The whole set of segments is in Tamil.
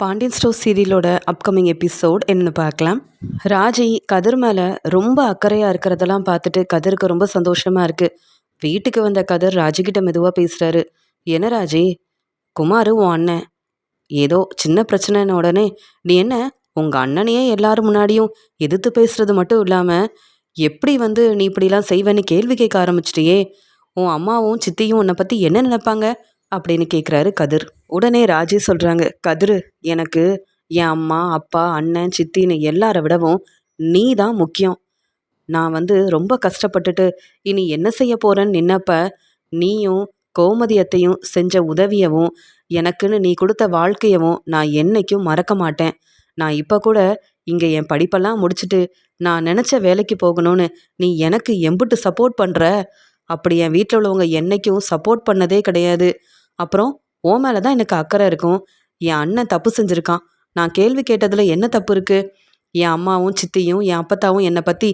பாண்டியன் ஸ்டோர் சீரியலோட அப்கமிங் எபிசோட் என்னன்னு பார்க்கலாம். ராஜி கதிர் மேலே ரொம்ப அக்கறையாக இருக்கிறதெல்லாம் பார்த்துட்டு கதிருக்கு ரொம்ப சந்தோஷமாக இருக்குது வீட்டுக்கு வந்த கதிர் ராஜிக்கிட்ட மெதுவாக பேசுகிறாரு என்ன ராஜி? குமார் உன் அண்ணன். ஏதோ சின்ன பிரச்சனைன உடனே நீ என்ன? உங்கள் அண்ணனையே எல்லாரும் முன்னாடியும் எதிர்த்து பேசுறது மட்டும் இல்லாமல் எப்படி வந்து நீ இப்படிலாம் செய்வேன்னு கேள்வி கேட்க ஆரம்பிச்சிட்டியே? உன் அம்மாவும் சித்தியும் உன்னை பற்றி என்ன நினைப்பாங்க? அப்படின்னு கேட்குறாரு கதிர். உடனே ராஜி சொல்கிறாங்க கதிர் எனக்கு என் அம்மா அப்பா அண்ணன் சித்தின்னு எல்லாரை விடவும் நீ தான் முக்கியம். நான் வந்து ரொம்ப கஷ்டப்பட்டுட்டு இனி என்ன செய்ய போகிறேன்னு நின்னப்ப நீயும் கோமதியத்தையும் செஞ்ச உதவியவும் எனக்குன்னு நீ கொடுத்த வாழ்க்கையவும் நான் என்னைக்கும் மறக்க மாட்டேன். நான் இப்போ கூட இங்கே என் படிப்பெல்லாம் முடிச்சுட்டு நான் நினச்ச வேலைக்கு போகணும்னு நீ எனக்கு எம்புட்டு சப்போர்ட் பண்ணுற அப்படி என் வீட்டில் உள்ளவங்க என்னைக்கும் சப்போர்ட் பண்ணதே கிடையாது. அப்புறம் ஓ மேலே தான் எனக்கு அக்கறை இருக்கும். என் அண்ணன் தப்பு செஞ்சுருக்கான். நான் கேள்வி கேட்டதில் என்ன தப்பு இருக்குது என் அம்மாவும் சித்தியும் என் அப்பத்தாவும் என்னை பற்றி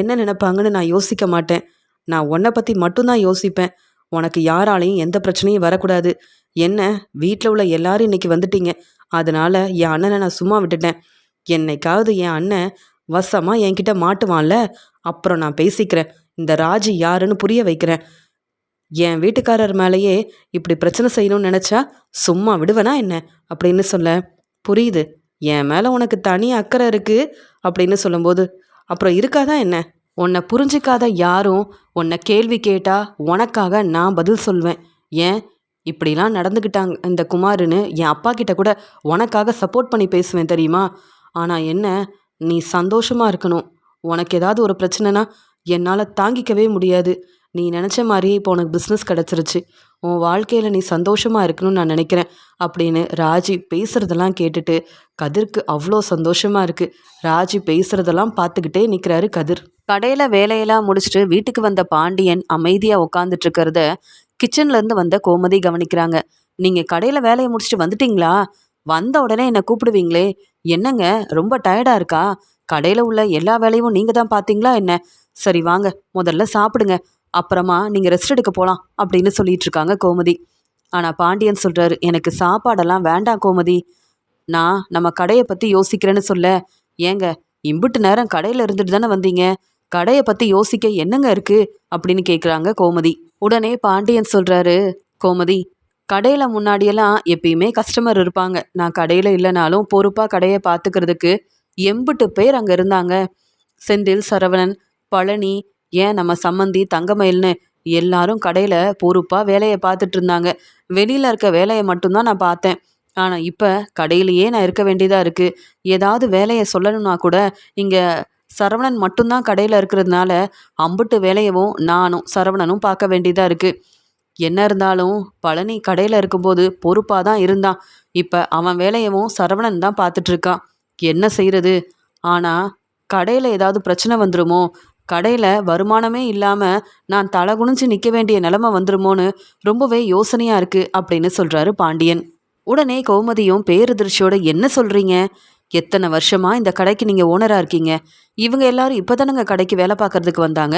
என்ன நினைப்பாங்கன்னு நான் யோசிக்க மாட்டேன். நான் உன்னை பற்றி மட்டும்தான் யோசிப்பேன். உனக்கு யாராலையும் எந்த பிரச்சனையும் வரக்கூடாது. என்ன வீட்டில் உள்ள எல்லாரும் இன்னைக்கு வந்துட்டீங்க. அதனால என் அண்ணனை நான் சும்மா விட்டுட்டேன். என்னைக்காவது என் அண்ணன் வசமாக என்கிட்ட மாட்டுவான்ல? அப்புறம் நான் பேசிக்கிறேன். இந்த ராஜி யாருன்னு புரிய வைக்கிறேன். என் வீட்டுக்காரர் மேலேயே இப்படி பிரச்சனை செய்யணும்னு நினச்சா சும்மா விடுவேனா என்ன? அப்படின்னு சொல்ல புரியுது. என் மேலே உனக்கு தனி அக்கறை இருக்குது அப்படின்னு சொல்லும்போது அப்புறம் இருக்காதா என்ன? உன்னை புரிஞ்சிக்காத யாரும் உன்னை கேள்வி கேட்டால் உனக்காக நான் பதில் சொல்வேன். ஏன்? இப்படிலாம் நடந்துக்கிட்டாங்க இந்த குமாருன்னு என் அப்பா கிட்ட கூட உனக்காக சப்போர்ட் பண்ணி பேசுவேன் தெரியுமா? ஆனால் என்ன? நீ சந்தோஷமாக இருக்கணும். உனக்கு ஏதாவது ஒரு பிரச்சனைனா என்னால் தாங்கிக்கவே முடியாது. நீ நினச்ச மாதிரியே இப்போ உனக்கு பிஸ்னஸ் கிடச்சிருச்சு. உன் வாழ்க்கையில் நீ சந்தோஷமாக இருக்கணும்னு நான் நினைக்கிறேன் அப்படின்னு ராஜி பேசுகிறதெல்லாம் கேட்டுட்டு கதிர்க்கு அவ்வளோ சந்தோஷமாக இருக்குது ராஜி பேசுகிறதெல்லாம் பார்த்துக்கிட்டே நிற்கிறாரு கதிர். கடையில் வேலையெல்லாம் முடிச்சுட்டு வீட்டுக்கு வந்த பாண்டியன் அமைதியாக உட்காந்துட்டு இருக்கிறத கிச்சன்லேருந்து வந்த கோமதி கவனிக்கிறாங்க. நீங்கள் கடையில் வேலையை முடிச்சுட்டு வந்துட்டீங்களா? வந்த உடனே என்னை கூப்பிடுவீங்களே? என்னங்க ரொம்ப டயர்டாக இருக்கா? கடையில் உள்ள எல்லா வேலையும் நீங்கள் தான் பார்த்தீங்களா என்ன? சரி வாங்க முதல்ல சாப்பிடுங்க. அப்புறமா நீங்கள் ரெஸ்ட் எடுக்க போகலாம் அப்படின்னு சொல்லிட்டு இருக்காங்க கோமதி. ஆனால் பாண்டியன் சொல்கிறாரு எனக்கு சாப்பாடெல்லாம் வேண்டாம் கோமதி. நான் நம்ம கடையை பற்றி யோசிக்கிறேன்னு சொல்ல. ஏங்க இம்புட்டு நேரம் கடையில் இருந்துட்டு தானே வந்தீங்க? கடையை பற்றி யோசிக்க என்னங்க இருக்குது அப்படின்னு கேட்குறாங்க கோமதி. உடனே பாண்டியன் சொல்கிறாரு கோமதி கடையில் முன்னாடியெல்லாம் எப்பயுமே கஸ்டமர் இருப்பாங்க. நான் கடையில் இல்லைனாலும் பொறுப்பாக கடையை பார்த்துக்கிறதுக்கு எம்பிட்டு பேர் அங்கே இருந்தாங்க. செந்தில் சரவணன் பழனி ஏன் நம்ம சம்மந்தி தங்கமயில்னு எல்லாரும் கடையில் பொறுப்பாக வேலையை பார்த்துட்டு இருந்தாங்க. வெளியில் இருக்க வேலையை மட்டும்தான் நான் பார்த்தேன். ஆனால் இப்போ கடையிலேயே நான் இருக்க வேண்டியதாக இருக்குது ஏதாவது வேலையை சொல்லணும்னா கூட இங்கே சரவணன் மட்டும்தான் கடையில் இருக்கிறதுனால அம்புட்டு வேலையவும் நானும் சரவணனும் பார்க்க வேண்டியதாக இருக்குது என்ன இருந்தாலும் பழனி கடையில் இருக்கும்போது பொறுப்பாக தான் இருந்தான். இப்போ அவன் வேலையவும் சரவணன் தான் பார்த்துட்ருக்கான் என்ன செய்கிறது ஆனால் கடையில் ஏதாவது பிரச்சனை வந்துடுமோ கடையில் வருமானமே இல்லாமல் நான் தலை குனிஞ்சு நிற்க வேண்டிய நிலமை வந்துருமோன்னு ரொம்பவே யோசனையாக இருக்குது அப்படின்னு சொல்கிறாரு பாண்டியன். உடனே கௌமதியும் பேரதிர்ச்சியோட என்ன சொல்கிறீங்க எத்தனை வருஷமாக இந்த கடைக்கு நீங்கள் ஓனராக இருக்கீங்க? இவங்க எல்லாரும் இப்போ தானேங்க கடைக்கு வேலை பார்க்கறதுக்கு வந்தாங்க.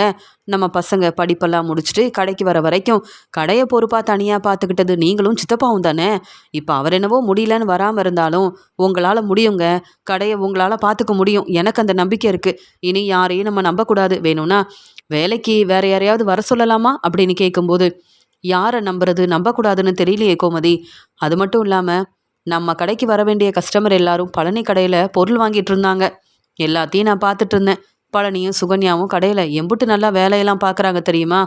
நம்ம பசங்க படிப்பெல்லாம் முடிச்சுட்டு கடைக்கு வர வரைக்கும் கடையை பொறுப்பாக தனியாக பார்த்துக்கிட்டது நீங்களும் சித்தப்பாவும் தானே? இப்போ அவர் என்னவோ முடியலன்னு வராமல் இருந்தாலும் உங்களால் முடியுங்க. கடையை உங்களால் பார்த்துக்க முடியும். எனக்கு அந்த நம்பிக்கை இருக்குது இனி யாரையும் நம்ம நம்பக்கூடாது. வேணும்னா வேலைக்கு வேற யாரையாவது வர சொல்லலாமா? அப்படின்னு கேட்கும்போது யாரை நம்புறது? நம்பக்கூடாதுன்னு தெரியலையே கோமதி. அது மட்டும் இல்லாமல் நம்ம கடைக்கு வர வேண்டிய கஸ்டமர் எல்லாரும் பழனி கடையில் பொருள் வாங்கிட்டு இருந்தாங்க. எல்லாத்தையும் நான் பார்த்துட்டு இருந்தேன். பழனியும் சுகன்யாவும் கடையில் எம்புட்டு நல்லா வேலையெல்லாம் பார்க்குறாங்க தெரியுமா?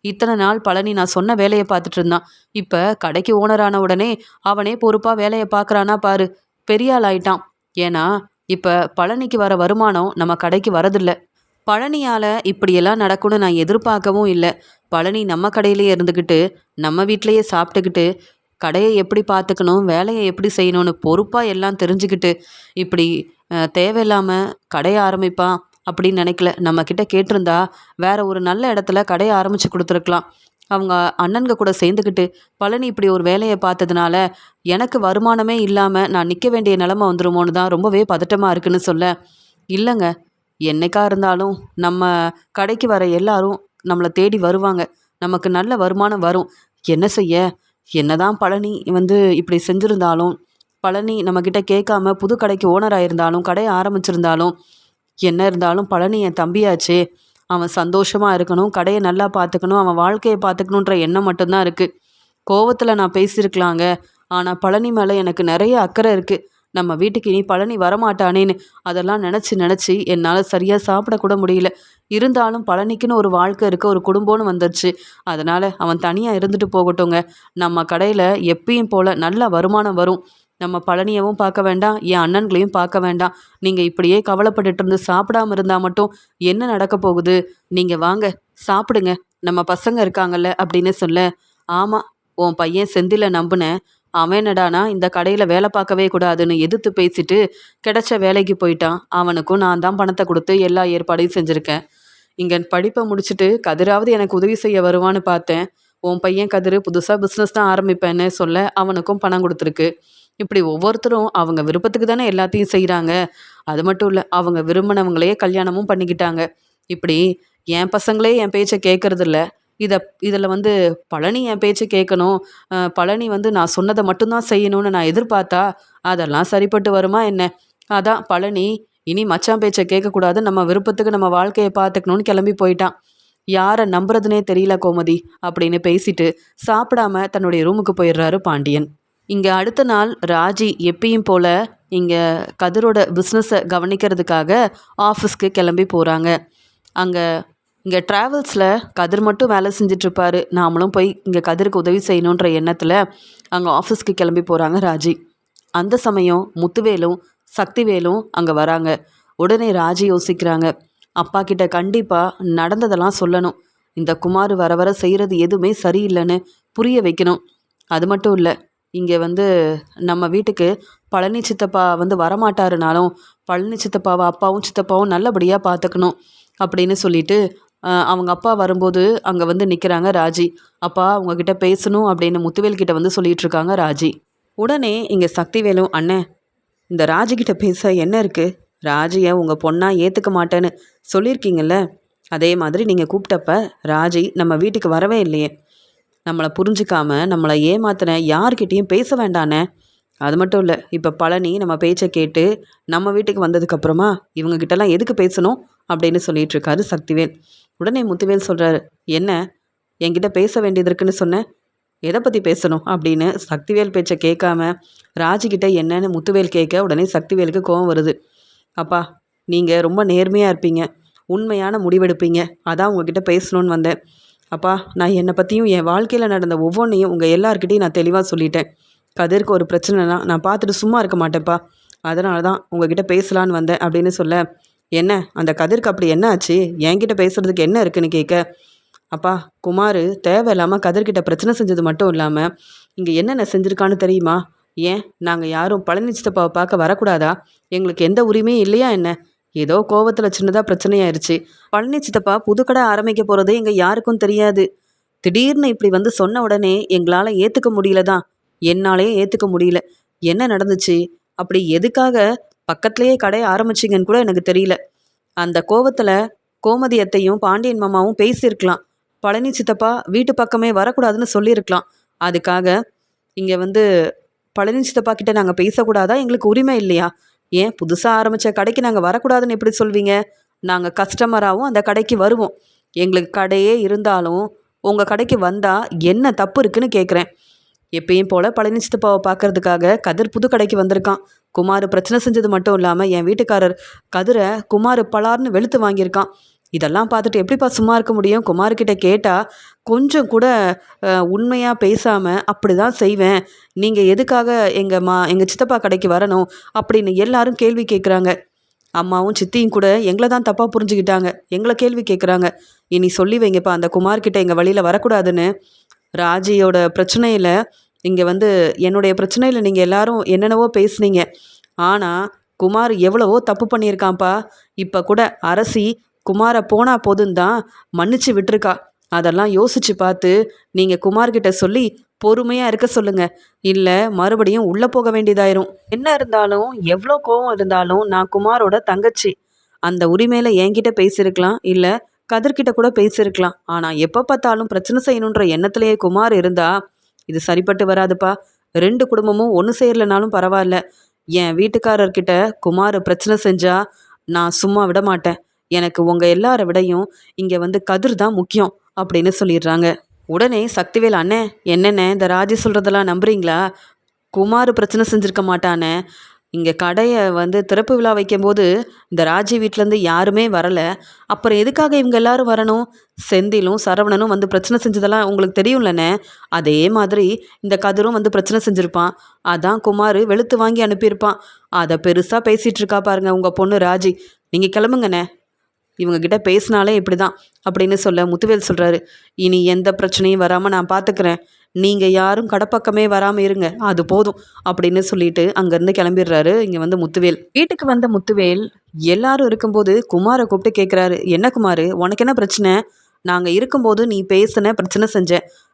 இத்தனை நாள் பழனி நான் சொன்ன வேலையை பார்த்துட்டு இருந்தான். இப்போ கடைக்கு ஓனரான உடனே அவனே பொறுப்பாக வேலையை பார்க்குறானா பாரு. பெரிய ஆள் ஆயிட்டான். ஏன்னா இப்போ பழனிக்கு வர வருமானம் நம்ம கடைக்கு வரதில்லை. பழனியால் இப்படியெல்லாம் நடக்கும்னு நான் எதிர்பார்க்கவும் இல்லை. பழனி நம்ம கடையிலேயே இருந்துக்கிட்டு நம்ம வீட்டிலையே சாப்பிட்டுக்கிட்டு கடையை எப்படி பார்த்துக்கணும் வேலையை எப்படி செய்யணும்னு பொறுப்பாக எல்லாம் தெரிஞ்சுக்கிட்டு இப்படி தேவையில்லாமல் கடையை ஆரம்பிப்பான் அப்படின்னு நினைக்கல. நம்மக்கிட்ட கேட்டிருந்தா வேற ஒரு நல்ல இடத்துல கடையை ஆரம்பித்து கொடுத்துருக்கலாம். அவங்க அண்ணன்க கூட சேர்ந்துக்கிட்டு பழனி இப்படி ஒரு வேலையை பார்த்ததுனால எனக்கு வருமானமே இல்லாமல் நான் நிற்க வேண்டிய நிலமை வந்துருமோன்னு தான் ரொம்பவே பதட்டமாக இருக்குன்னு சொல்ல. இல்லைங்க என்னைக்கா இருந்தாலும் நம்ம கடைக்கு வர எல்லாரும் நம்மளை தேடி வருவாங்க. நமக்கு நல்ல வருமானம் வரும். என்ன செய்ய? என்னதான் பழனி வந்து இப்படி செஞ்சுருந்தாலும் பழனி நம்மக்கிட்ட கேட்காம புது கடைக்கு ஓனராக இருந்தாலும் கடையை ஆரம்பிச்சிருந்தாலும் என்ன இருந்தாலும் பழனி என் தம்பியாச்சே. அவன் சந்தோஷமாக இருக்கணும் கடையை நல்லா பார்த்துக்கணும் அவன் வாழ்க்கையை பார்த்துக்கணுன்ற எண்ணம் மட்டும்தான் இருக்குது கோவத்தில் நான் பேசியிருக்கலாங்க. ஆனால் பழனி மேலே எனக்கு நிறைய அக்கறை இருக்குது நம்ம வீட்டுக்கு இனி பழனி வரமாட்டானேன்னு அதெல்லாம் நினச்சி நினச்சி என்னால் சரியாக சாப்பிடக்கூட முடியல. இருந்தாலும் பழனிக்குன்னு ஒரு வாழ்க்கை இருக்க ஒரு குடும்பம்னு வந்துருச்சு. அதனால் அவன் தனியாக இருந்துட்டு போகட்டுங்க. நம்ம கடையில் எப்பயும் போல் நல்ல வருமானம் வரும். நம்ம பழனியவும் பார்க்க வேண்டாம் என் அண்ணன்களையும் பார்க்க வேண்டாம். நீங்கள் இப்படியே கவலைப்பட்டுட்டு இருந்து சாப்பிடாம இருந்தால் மட்டும் என்ன நடக்க போகுது? நீங்கள் வாங்க சாப்பிடுங்க. நம்ம பசங்க இருக்காங்கல்ல அப்படின்னு சொல்ல ஆமாம் உன் பையன் செந்தில நம்புனேன். அவன் இந்த கடையில் வேலை பார்க்கவே கூடாதுன்னு எதிர்த்து பேசிட்டு கிடைச்ச வேலைக்கு போயிட்டான். அவனுக்கும் நான் தான் பணத்தை கொடுத்து எல்லா ஏற்பாடையும் செஞ்சுருக்கேன். இங்கே படிப்பை முடிச்சுட்டு கதிராவது எனக்கு உதவி செய்ய வருவான்னு பார்த்தேன். உன் பையன் கதிர் புதுசாக பிஸ்னஸ் தான் ஆரம்பிப்பேன்னு சொல்ல அவனுக்கும் பணம் கொடுத்துருக்கு. இப்படி ஒவ்வொருத்தரும் அவங்க விருப்பத்துக்கு தானே எல்லாத்தையும் செய்கிறாங்க அது மட்டும் இல்லை அவங்க விரும்பினவங்களையே கல்யாணமும் பண்ணிக்கிட்டாங்க. இப்படி என் பசங்களே என் பேச்சை கேட்கறதில்ல இதை இதில் வந்து பழனி என் பேச்சை கேட்கணும் பழனி வந்து நான் சொன்னதை மட்டும்தான் செய்யணும்னு நான் எதிர்பார்த்தா அதெல்லாம் சரிப்பட்டு வருமா என்ன? அதான் பழனி இனி மச்சான் பேச்சை கேட்கக்கூடாது நம்ம விருப்பத்துக்கு நம்ம வாழ்க்கையை பார்த்துக்கணும்னு கிளம்பி போயிட்டான். யாரை நம்புறதுனே தெரியல கோமதி அப்படின்னு பேசிட்டு சாப்பிடாம தன்னுடைய ரூமுக்கு போயிடுறாரு பாண்டியன். இங்கே அடுத்த நாள் ராஜி எப்பயும் போல் இங்கே கதிரோட பிஸ்னஸை கவனிக்கிறதுக்காக ஆஃபீஸ்க்கு கிளம்பி போகிறாங்க அங்கே இங்கே ட்ராவல்ஸில் கதிர் மட்டும் வேலை செஞ்சிட்ருப்பாரு நாமளும் போய் இங்கே கதிருக்கு உதவி செய்யணுன்ற எண்ணத்தில் அங்கே ஆஃபீஸ்க்கு கிளம்பி போகிறாங்க ராஜி. அந்த சமயம் முத்துவேலும் சக்திவேலும் அங்கே வராங்க. உடனே ராஜி யோசிக்கிறாங்க. அப்பா கிட்ட கண்டிப்பாக நடந்ததெல்லாம் சொல்லணும். இந்த குமார் வர வர செய்கிறது எதுவுமே சரியில்லைன்னு புரிய வைக்கணும். அது மட்டும் இல்லை இங்கே வந்து நம்ம வீட்டுக்கு பழனி சித்தப்பா வந்து வரமாட்டாருனாலும் பழனி சித்தப்பாவை அப்பாவும் சித்தப்பாவும் நல்லபடியாக பார்த்துக்கணும் அப்படின்னு சொல்லிட்டு அவங்க அப்பா வரும்போது அங்கே வந்து நிற்கிறாங்க ராஜி. அப்பா உங்ககிட்ட பேசணும் அப்படின்னு முத்துவேல் கிட்ட வந்து சொல்லிட்டு இருக்காங்க ராஜி. உடனே இங்கே சக்திவேலும் அண்ணன் இந்த ராஜிக்கிட்ட பேச என்ன இருக்குது ராஜியை உங்கள் பொண்ணாக ஏற்றுக்க மாட்டேன்னு சொல்லியிருக்கீங்கல்ல? அதே மாதிரி நீங்கள் கூப்பிட்டப்ப ராஜி நம்ம வீட்டுக்கு வரவே இல்லையே. நம்மளை புரிஞ்சிக்காம நம்மளை ஏமாத்தின யார்கிட்டேயும் பேச வேண்டானே அது மட்டும் இல்லை இப்போ பழனி நம்ம பேச்சை கேட்டு நம்ம வீட்டுக்கு வந்ததுக்கப்புறமா இவங்ககிட்டலாம் எதுக்கு பேசணும்? அப்படின்னு சொல்லிட்டு இருக்காரு சக்திவேல். உடனே முத்துவேல் சொல்கிறாரு என்ன? என்கிட்ட பேச வேண்டியது இருக்குன்னு சொன்னேன் எதை பற்றி பேசணும்? அப்படின்னு சக்திவேல் பேச்சை கேட்காம ராஜிக்கிட்ட என்னன்னு முத்துவேல் கேட்க உடனே சக்திவேலுக்கு கோவம் வருது. அப்பா நீங்கள் ரொம்ப நேர்மையாக இருப்பீங்க. உண்மையான முடிவெடுப்பீங்க. அதான் உங்ககிட்ட பேசணுன்னு வந்தேன். அப்பா நான் என்னை பற்றியும் என் வாழ்க்கையில் நடந்த ஒவ்வொன்றையும் உங்கள் எல்லாருக்கிட்டையும் நான் தெளிவாக சொல்லிட்டேன். கதிர்க்கு ஒரு பிரச்சனைனா நான் பார்த்துட்டு சும்மா இருக்க மாட்டேன்ப்பா. அதனால தான் உங்ககிட்ட பேசலான்னு வந்தேன் அப்படின்னு சொல்ல என்ன? அந்த கதிர்க்கு அப்படி என்ன ஆச்சு? என்கிட்ட பேசுகிறதுக்கு என்ன இருக்குன்னு கேட்க அப்பா குமார் தேவையில்லாமல் கதிர்கிட்ட பிரச்சனை செஞ்சது மட்டும் இல்லாமல் இங்கே என்னென்ன செஞ்சுருக்கான்னு தெரியுமா? ஏன்? நாங்கள் யாரும் பழனி சித்தப்பாவை பார்க்க வரக்கூடாதா? எங்களுக்கு எந்த உரிமையும் இல்லையா என்ன? ஏதோ கோவத்தில் சின்னதாக பிரச்சனையாயிருச்சு. பழனி சித்தப்பா புதுக்கடை ஆரம்பிக்க போகிறது எங்கள் யாருக்கும் தெரியாது. திடீர்னு இப்படி வந்து சொன்ன உடனே எங்களால் ஏற்றுக்க முடியல தான் என்னாலேயே ஏற்றுக்க முடியல. என்ன நடந்துச்சு? அப்படி எதுக்காக பக்கத்துலேயே கடை ஆரம்பிச்சிங்கன்னு கூட எனக்கு தெரியல. அந்த கோவத்தில் கோமதியத்தையும் பாண்டியன் மாமாவும் பேசியிருக்கலாம். பழனி சித்தப்பா வீட்டு பக்கமே வரக்கூடாதுன்னு சொல்லியிருக்கலாம். அதுக்காக இங்கே வந்து பழனி சித்தப்பா கிட்ட நாங்கள் பேசக்கூடாதா? எங்களுக்கு உரிமை இல்லையா? ஏன் புதுசாக ஆரம்பித்த கடைக்கு நாங்கள் வரக்கூடாதுன்னு எப்படி சொல்வீங்க? நாங்கள் கஸ்டமராகவும் அந்த கடைக்கு வருவோம். எங்களுக்கு கடையே இருந்தாலும் உங்கள் கடைக்கு வந்தால் என்ன தப்பு இருக்குன்னு கேட்குறேன் எப்பயும் போல் பழனி சித்தப்பாவை பார்க்கறதுக்காக கதிர் புது கடைக்கு வந்திருக்கான். குமார் பிரச்சனை செஞ்சது மட்டும் இல்லாமல் என் வீட்டுக்காரர் கதிரை குமார் பலார்னு வெளுத்து வாங்கியிருக்கான். இதெல்லாம் பார்த்துட்டு எப்படிப்பா சும்மா இருக்க முடியும்? குமார்கிட்ட கேட்டால் கொஞ்சம் கூட உண்மையாக பேசாமல் அப்படி தான் செய்வேன். நீங்கள் எதுக்காக எங்கள் மா எங்கள் சித்தப்பா கடைக்கு வரணும்? அப்படின்னு எல்லாரும் கேள்வி கேட்குறாங்க அம்மாவும் சித்தியும் கூட எங்களை தான் தப்பாக புரிஞ்சுக்கிட்டாங்க. எங்களை கேள்வி கேட்குறாங்க இனி சொல்லி வைங்கப்பா அந்த குமார்கிட்ட எங்கள் வழியில் வரக்கூடாதுன்னு. ராஜியோட பிரச்சனையில் இங்கே வந்து என்னுடைய பிரச்சனையில் நீங்கள் எல்லாரும் என்னென்னவோ பேசுனீங்க. ஆனால் குமார் எவ்வளவோ தப்பு பண்ணியிருக்கான்ப்பா. இப்போ கூட அரசி குமாரை போனா போதும் தான் மன்னிச்சு விட்டுருக்கா. அதெல்லாம் யோசிச்சு பார்த்து நீங்கள் குமார்கிட்ட சொல்லி பொறுமையாக இருக்க சொல்லுங்க. இல்லை மறுபடியும் உள்ளே போக வேண்டியதாயிரும். என்ன இருந்தாலும் எவ்வளோ கோவம் இருந்தாலும் நான் குமாரோட தங்கச்சி. அந்த உரிமையில் என்கிட்ட பேசியிருக்கலாம் இல்லை கதிர்கிட்ட கூட பேசியிருக்கலாம். ஆனால் எப்போ பார்த்தாலும் பிரச்சனை செய்யணுன்ற எண்ணத்திலேயே குமார் இருந்தால் இது சரிப்பட்டு வராதுப்பா. ரெண்டு குடும்பமும் ஒன்று சேரலனாலும் பரவாயில்ல. என் வீட்டுக்காரர்கிட்ட குமார் பிரச்சனை செஞ்சா நான் சும்மா விட மாட்டேன். எனக்கு உங்கள் எல்லாரை விடையும் இங்கே வந்து கதிர் தான் முக்கியம் அப்படின்னு சொல்லிடுறாங்க. உடனே சக்திவேல் அண்ணே என்னென்ன இந்த ராஜி சொல்கிறதெல்லாம் நம்புறீங்களா? குமார் பிரச்சனை செஞ்சுருக்க மாட்டானே. இங்கே கடையை வந்து திறப்பு விழா வைக்கும்போது இந்த ராஜி வீட்டிலேருந்து யாருமே வரலை. அப்புறம் எதுக்காக இவங்க எல்லாரும் வரணும்? செந்திலும் சரவணனும் வந்து பிரச்சனை செஞ்சதெல்லாம் உங்களுக்கு தெரியும்லண்ணே? அதே மாதிரி இந்த கதிரும் வந்து பிரச்சனை செஞ்சுருப்பான். அதான் குமார் வெளுத்து வாங்கி அனுப்பியிருப்பான். அதை பெருசாக பேசிகிட்டு இருக்கா பாருங்க உங்கள் பொண்ணு ராஜி. நீங்கள் கிளம்புங்கண்ணே. இவங்ககிட்ட பேசினாலே இப்படி தான் அப்படின்னு சொல்ல முத்துவேல் சொல்கிறாரு இனி எந்த பிரச்சனையும் வராமல் நான் பார்த்துக்கிறேன் நீங்கள் யாரும் கடப்பக்கமே வராமல் இருங்க. அது போதும் அப்படின்னு சொல்லிட்டு அங்கேருந்து கிளம்பிடுறாரு இங்கே வந்து முத்துவேல். வீட்டுக்கு வந்த முத்துவேல் எல்லாரும் இருக்கும்போது குமாரை கூப்பிட்டு கேட்குறாரு என்ன குமார் உனக்கு என்ன பிரச்சனை? நாங்கள் இருக்கும்போது நீ பேசின பிரச்சனை செஞ்ச.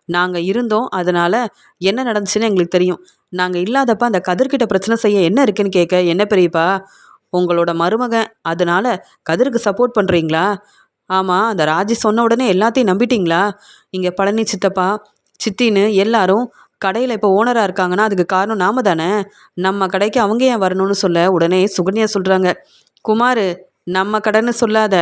நாங்கள் இருந்தோம். அதனால் என்ன நடந்துச்சுன்னு எங்களுக்கு தெரியும். நாங்கள் இல்லாதப்ப அந்த கதிர்கிட்ட பிரச்சனை செய்ய என்ன இருக்குன்னு கேட்க என்ன பெரியப்பா? உங்களோட மருமகன். அதனால கதிருக்கு சப்போர்ட் பண்ணுறீங்களா ஆமாம் அந்த ராஜி சொன்ன உடனே எல்லாத்தையும் நம்பிட்டீங்களா? இங்கே பழனி சித்தப்பா சித்தின்னு எல்லாரும் கடையில் இப்போ ஓனராக இருக்காங்கன்னா அதுக்கு காரணம் நாம தானே? நம்ம கடைக்கு அவங்க ஏன் வரணும்னு சொல்ல உடனே சுகன்யா சொல்கிறாங்க குமார் நம்ம கடைன்னு சொல்லாத.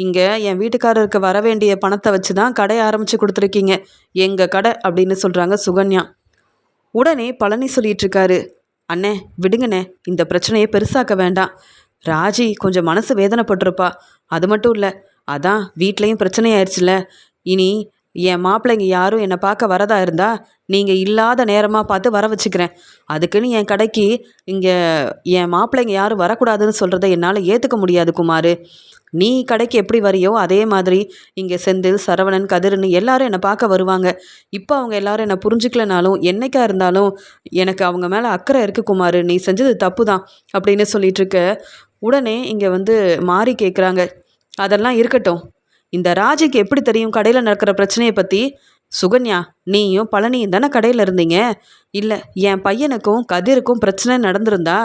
இங்கே என் வீட்டுக்காரருக்கு வர வேண்டிய பணத்தை வச்சு தான் கடையை ஆரம்பித்து கொடுத்துருக்கீங்க. எங்கள் கடை அப்படின்னு சொல்கிறாங்க சுகன்யா. உடனே பழனி சொல்லிட்டு இருக்காரு. அண்ணே விடுங்கண்ணே. இந்த பிரச்சனையை பெருசாக்க வேண்டாம். ராஜி கொஞ்சம் மனசு வேதனைப்பட்டிருப்பா. அது மட்டும் இல்லை அதான் வீட்லேயும் பிரச்சனையாயிருச்சுல இனி என் மாப்பிள்ளைங்க யாரும் என்னை பார்க்க வரதா இருந்தா நீங்கள் இல்லாத நேரமாக பார்த்து வர வச்சுக்கிறேன். அதுக்குன்னு என் கடைக்கு இங்கே என் மாப்பிள்ளைங்க யாரும் வரக்கூடாதுன்னு சொல்கிறத என்னால் ஏற்றுக்க முடியாது குமார். நீ கடைக்கு எப்படி வரியோ அதே மாதிரி இங்கே செந்தில் சரவணன் கதிர்னு எல்லாரும் என்னை பார்க்க வருவாங்க. இப்போ அவங்க எல்லாரும் என்னை புரிஞ்சுக்கலனாலும் என்னைக்கா இருந்தாலும் எனக்கு அவங்க மேலே அக்கறை இருக்குது குமார் நீ செஞ்சது தப்பு தான் அப்படின்னு சொல்லிகிட்ருக்க உடனே இங்கே வந்து மாறி கேட்குறாங்க. அதெல்லாம் இருக்கட்டும். இந்த ராஜிக்கு எப்படி தெரியும் கடையில் நடக்கிற பிரச்சனையை பற்றி சுகன்யா நீயும் பழனியும் தானே கடையில் இருந்தீங்க? இல்லை என் பையனுக்கும் கதிருக்கும் பிரச்சனை நடந்திருந்தா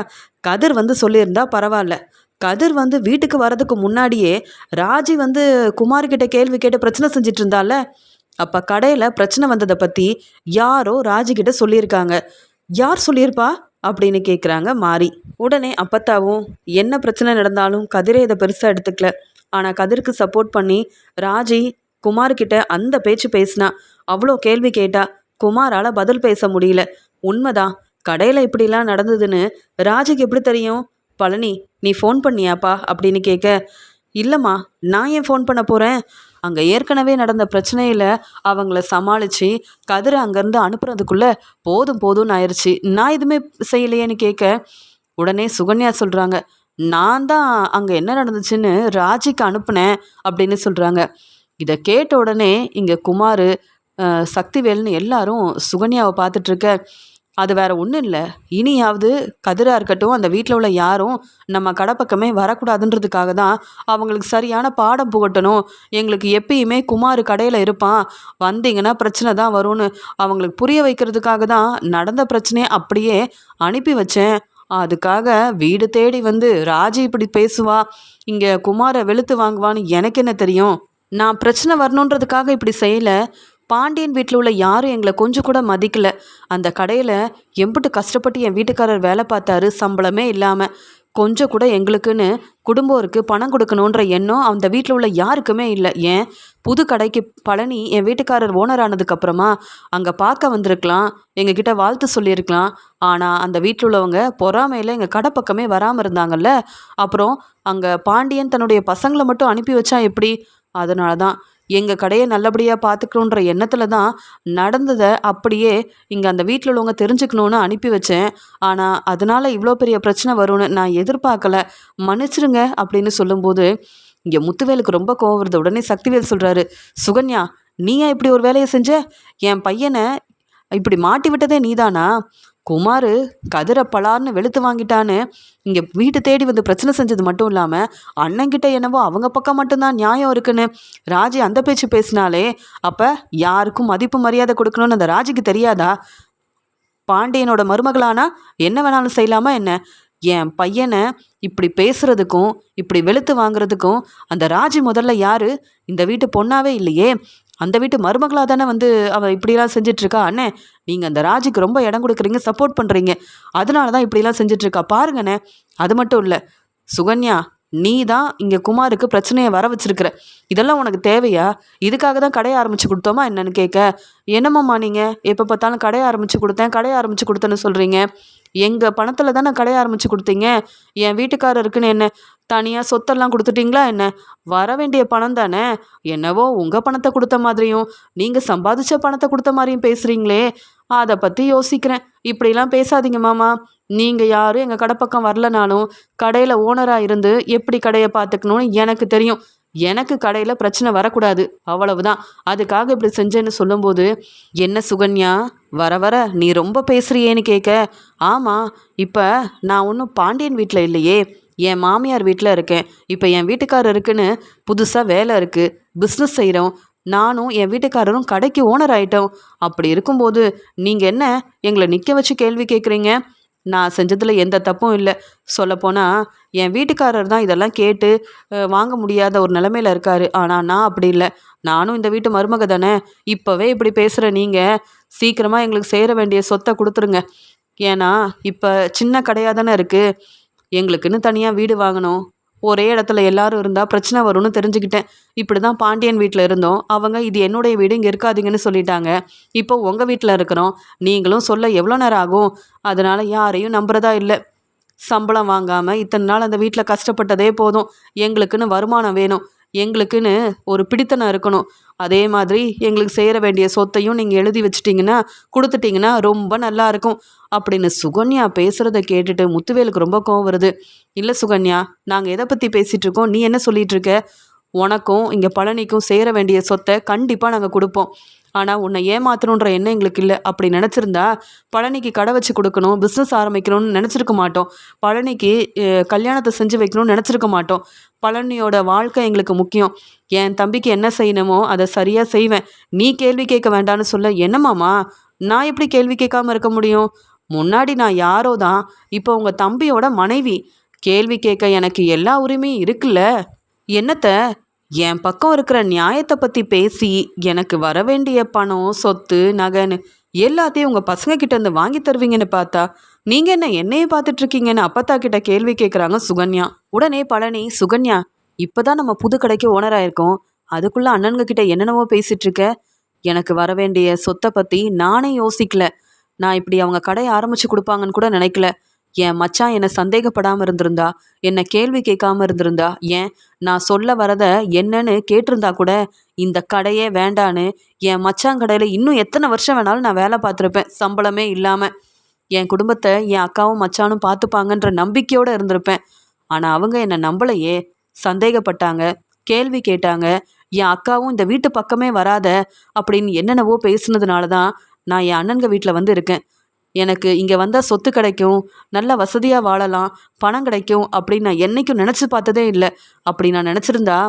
கதிர் வந்து சொல்லியிருந்தா பரவாயில்ல. கதிர் வந்து வீட்டுக்கு வரதுக்கு முன்னாடியே ராஜி வந்து குமார்கிட்ட கேள்வி கேட்டு பிரச்சனை செஞ்சிட்டு இருந்தால அப்போ கடையில் பிரச்சனை வந்ததை பற்றி யாரோ ராஜிக்கிட்ட சொல்லியிருக்காங்க. யார் சொல்லியிருப்பா? அப்படின்னு கேட்குறாங்க மாறி. உடனே அப்பத்தாவும் என்ன பிரச்சனை நடந்தாலும் கதிரே இதை பெருசாக எடுத்துக்கல. ஆனால் கதிருக்கு சப்போர்ட் பண்ணி ராஜி குமார்கிட்ட அந்த பேச்சு பேசினா அவ்வளோ கேள்வி கேட்டா குமாரால் பதில் பேச முடியல. உண்மைதான். கடையில் இப்படிலாம் நடந்ததுன்னு ராஜிக்கு எப்படி தெரியும்? பழனி நீ ஃபோன் பண்ணியாப்பா? அப்படின்னு கேட்க இல்லைம்மா நான் ஏன் ஃபோன் பண்ண போகிறேன் அங்கே ஏற்கனவே நடந்த பிரச்சனையில் அவங்கள சமாளித்து கதிரை அங்கேருந்து அனுப்புறதுக்குள்ளே போதும் போதும்னு ஆயிடுச்சு நான் எதுவுமே செய்யலையேன்னு கேட்க உடனே சுகன்யா சொல்கிறாங்க நான் தான் அங்கே என்ன நடந்துச்சுன்னு ராஜிக்கு அனுப்புனேன் அப்படின்னு சொல்கிறாங்க இதை கேட்ட உடனே இங்கே குமார் சக்திவேல்னு எல்லாரும் சுகன்யாவை பார்த்துட்ருக்க அது வேற ஒன்றும் இல்லை. இனியாவது கதிராக இருக்கட்டும் அந்த வீட்டில் உள்ள யாரும் நம்ம கடை பக்கமே வரக்கூடாதுன்றதுக்காக தான் அவங்களுக்கு சரியான பாடம் புகட்டணும். எங்களுக்கு எப்பயுமே குமார் கடையில் இருப்பான். வந்தீங்கன்னா பிரச்சனை தான் வரும்னு அவங்களுக்கு புரிய வைக்கிறதுக்காக தான் நடந்த பிரச்சனையை அப்படியே அனுப்பி வச்சேன். அதுக்காக வீடு தேடி வந்து ராஜி இப்படி பேசுவா இங்கே குமாரை வெளுத்து வாங்குவான்னு எனக்கு என்ன தெரியும்? நான் பிரச்சனை வரணுன்றதுக்காக இப்படி செய்யலை. பாண்டியன் வீட்டில் உள்ள யாரும் எங்களை கொஞ்சம் கூட மதிக்கல. அந்த கடையில் எம்பிட்டு கஷ்டப்பட்டு என் வீட்டுக்காரர் வேலை பார்த்தாரு சம்பளமே இல்லாமல் கொஞ்சம் கூட எங்களுக்குன்னு குடும்பம் இருக்குது பணம் கொடுக்கணுன்ற எண்ணம் அந்த வீட்டில் உள்ள யாருக்குமே இல்லை. ஏன்? புது கடைக்கு பழனி என் வீட்டுக்காரர் ஓனர் ஆனதுக்கப்புறமா அங்கே பார்க்க வந்திருக்கலாம் எங்ககிட்ட வாழ்த்து சொல்லியிருக்கலாம். ஆனால் அந்த வீட்டில் உள்ளவங்க பொறாமையில் எங்கள் கடை பக்கமே வராமல் இருந்தாங்கல்ல. அப்புறம் அங்கே பாண்டியன் தன்னுடைய பசங்களை மட்டும் அனுப்பி வச்சா எப்படி? அதனால தான் எங்கள் கடையை நல்லபடியாக பார்த்துக்கணுன்ற எண்ணத்தில் தான் நடந்ததை அப்படியே இங்கே அந்த வீட்டில் உள்ளவங்க தெரிஞ்சுக்கணுன்னு அனுப்பி வச்சேன். ஆனால் அதனால் இவ்வளோ பெரிய பிரச்சனை வரும்னு நான் எதிர்பார்க்கல. மன்னிச்சிருங்க அப்படின்னு சொல்லும்போது இங்கே முத்துவேலுக்கு ரொம்ப கோவம் வருது. உடனே சக்திவேல் சொல்கிறாரு சுகன்யா நீயா இப்படி ஒரு வேலையை செஞ்ச? என் பையனை இப்படி மாட்டி விட்டதே நீதானா? குமார் கதிரை பலார்னு வெளுத்து வாங்கிட்டான்னு இங்கே வீட்டு தேடி வந்து பிரச்சனை செஞ்சது மட்டும் இல்லாமல் அண்ணங்கிட்ட என்னவோ அவங்க பக்கம் மட்டும்தான் நியாயம் இருக்குன்னு ராஜி அந்த பேச்சு பேசினாலே அப்போ யாருக்கும் மதிப்பு மரியாதை கொடுக்கணும்னு அந்த ராஜிக்கு தெரியாதா? பாண்டியனோட மருமகளானா என்ன வேணாலும் செய்யலாமா என்ன? என் பையனை இப்படி பேசுறதுக்கும் இப்படி வெளுத்து வாங்குறதுக்கும் அந்த ராஜி முதல்ல யாரு? இந்த வீட்டு பொண்ணாவே இல்லையே. அந்த வீட்டு மருமகளாக தானே வந்து அவள் இப்படிலாம் செஞ்சிட்ருக்கா? அண்ணே நீங்கள் அந்த ராஜுக்கு ரொம்ப இடம் கொடுக்குறீங்க சப்போர்ட் பண்ணுறீங்க அதனால தான் இப்படிலாம் செஞ்சிட்ருக்கா. பாருங்கண்ணே அது மட்டும் இல்லை. சுகன்யா நீ தான் இங்கே குமாருக்கு பிரச்சனையை வர வச்சிருக்கிற. இதெல்லாம் உனக்கு தேவையா? இதுக்காக தான் கடையை ஆரம்பித்து கொடுத்தோமா என்னன்னு கேட்க? என்னம்மாம்மா நீங்கள் எப்போ பார்த்தாலும் கடையை ஆரம்பித்து கொடுத்தேன் கடையை ஆரம்பித்து கொடுத்தேன்னு சொல்கிறீங்க எங்கள் பணத்தில் தானே கடையை ஆரம்பித்து கொடுத்தீங்க? என் வீட்டுக்காரருக்குன்னு என்ன? தனியாக சொத்தெல்லாம் கொடுத்துட்டீங்களா என்ன? வர வேண்டிய பணம் தானே? என்னவோ உங்கள் பணத்தை கொடுத்த மாதிரியும் நீங்கள் சம்பாதிச்ச பணத்தை கொடுத்த மாதிரியும் பேசுகிறீங்களே அதை பற்றி யோசிக்கிறேன். இப்படிலாம் பேசாதீங்க மாமா. நீங்கள் யாரும் எங்கள் கடை பக்கம் வரலனாலும் கடையில் ஓனராக இருந்து எப்படி கடையை பார்த்துக்கணும்னு எனக்கு தெரியும். எனக்கு கடையில் பிரச்சனை வரக்கூடாது. அவ்வளவுதான். அதுக்காக இப்படி செஞ்சேன்னு சொல்லும்போது என்ன சுகன்யா? வர வர. நீ ரொம்ப பேசுறியேன்னு கேட்க. ஆமாம் இப்போ நான் ஒன்றும் பாண்டியன் வீட்டில் இல்லையே. என் மாமியார் வீட்டில் இருக்கேன். இப்போ என் வீட்டுக்காரர் இருக்குன்னு புதுசாக வேலை இருக்குது பிஸ்னஸ் செய்கிறோம் நானும் என் வீட்டுக்காரரும் கடைக்கு ஓனர் ஆயிட்டோம். அப்படி இருக்கும்போது நீங்கள் என்ன எங்களை நிற்க வச்சு கேள்வி கேட்குறீங்க? நான் செஞ்சதில் எந்த தப்பும் இல்லை. சொல்லப்போனால் என் வீட்டுக்காரர் தான் இதெல்லாம் கேட்டு வாங்க முடியாத ஒரு நிலமையில இருக்கார். ஆனால் நான் அப்படி இல்லை. நானும் இந்த வீட்டு மருமக தானே. இப்போவே இப்படி பேசுகிற நீங்கள் சீக்கிரமாக எங்களுக்கு சேர வேண்டிய சொத்தை கொடுத்துருங்க. ஏன்னா இப்போ சின்ன கடையாக தானே இருக்குது எங்களுக்குன்னு தனியாக வீடு வாங்கணும். ஒரே இடத்துல எல்லாரும் இருந்தால் பிரச்சனை வரும்னு தெரிஞ்சுக்கிட்டேன். இப்படி தான் பாண்டியன் வீட்டில் இருந்தோம். அவங்க இது என்னுடைய வீடு இங்கே இருக்காதீங்கன்னு சொல்லிட்டாங்க. இப்போ உங்கள் வீட்டில் இருக்கிறோம். நீங்களும் சொல்ல எவ்வளோ நேரம் ஆகும்? அதனால் யாரையும் நம்புறதா இல்லை. சம்பளம் வாங்காமல் இத்தனை நாள் அந்த வீட்டில் கஷ்டப்பட்டதே போதும். எங்களுக்குன்னு வருமானம் வேணும். எங்களுக்குன்னு ஒரு பிடித்தனம் இருக்கணும். அதே மாதிரி எங்களுக்கு சேர வேண்டிய சொத்தையும் நீங்கள் எழுதி வச்சிட்டிங்கன்னா கொடுத்துட்டிங்கன்னா ரொம்ப நல்லா இருக்கும். அப்படின்னு சுகன்யா பேசுகிறத கேட்டுட்டு முத்துவேலுக்கு ரொம்ப கோவம் வருது. இல்லை சுகன்யா நாங்கள் எதை பற்றி பேசிகிட்டு இருக்கோம்? நீ என்ன சொல்லிகிட்ருக்க உனக்கும் இங்கே பழனிக்கும் சேர வேண்டிய சொத்தை கண்டிப்பாக நாங்கள் கொடுப்போம். ஆனால் உன்னை ஏமாத்தணுன்ற எண்ணம் எங்களுக்கு இல்லை. அப்படி நினச்சிருந்தா பழனிக்கு கடை வச்சு கொடுக்கணும் பிஸ்னஸ் ஆரம்பிக்கணும்னு நினச்சிருக்க மாட்டோம். பழனிக்கு கல்யாணத்தை செஞ்சு வைக்கணும்னு நினச்சிருக்க மாட்டோம். பழனியோட வாழ்க்கை எங்களுக்கு முக்கியம். என் தம்பிக்கு என்ன செய்யணுமோ அதை சரியாக செய்வேன். நீ கேள்வி கேட்க வேண்டாம்னு சொல்ல என்னமாமா நான் எப்படி கேள்வி கேட்காம இருக்க முடியும்? முன்னாடி நான் யாரோ தான் இப்போ உங்கள் தம்பியோட மனைவி. கேள்வி கேட்க எனக்கு எல்லா உரிமையும் இருக்குல்ல? என்னத்த? என் பக்கம் இருக்கிற நியாயத்தை பற்றி பேசி எனக்கு வர வேண்டிய பணம் சொத்து நகைன்னு எல்லாத்தையும் உங்கள் பசங்க கிட்ட இருந்து வாங்கி தருவீங்கன்னு பார்த்தா நீங்கள் என்ன என்னையே பார்த்துட்ருக்கீங்கன்னு அப்பத்தா கிட்ட கேள்வி கேட்குறாங்க சுகன்யா. உடனே பழனி சுகன்யா இப்போ தான் நம்ம புது கடைக்கு ஓனராக இருக்கோம் அதுக்குள்ளே அண்ணனுங்க கிட்ட என்னென்னவோ பேசிகிட்ருக்க எனக்கு வர வேண்டிய சொத்தை பற்றி நானே யோசிக்கல. நான் இப்படி அவங்க கடையை ஆரம்பித்து கொடுப்பாங்கன்னு கூட நினைக்கல. என் மச்சான் என்னை சந்தேகப்படாமல் இருந்திருந்தா என்னை கேள்வி கேட்காம இருந்திருந்தா ஏன் நான் சொல்ல வரத என்னன்னு கேட்டிருந்தா கூட இந்த கடையே வேண்டான்னு என் மச்சான் கடையில் இன்னும் எத்தனை வருஷம் வேணாலும் நான் வேலை பார்த்துருப்பேன் சம்பளமே இல்லாமல் என் குடும்பத்தை என் அக்காவும் மச்சானும் பார்த்துப்பாங்கன்ற நம்பிக்கையோடு இருந்திருப்பேன். ஆனால் அவங்க என்னை நம்பலையே. சந்தேகப்பட்டாங்க கேள்வி கேட்டாங்க. என் அக்காவும் இந்த வீட்டு பக்கமே வராத அப்படின்னு என்னென்னவோ பேசுனதுனால தான் நான் என் அண்ணன்க வீட்டில் வந்து இருக்கேன். எனக்கு இங்கே வந்தால் சொத்து கிடைக்கும் நல்ல வசதியாக வாழலாம் பணம் கிடைக்கும் அப்படின்னு நான் என்னைக்கும் நினச்சி பார்த்ததே இல்லை. அப்படி நான் நினச்சிருந்தா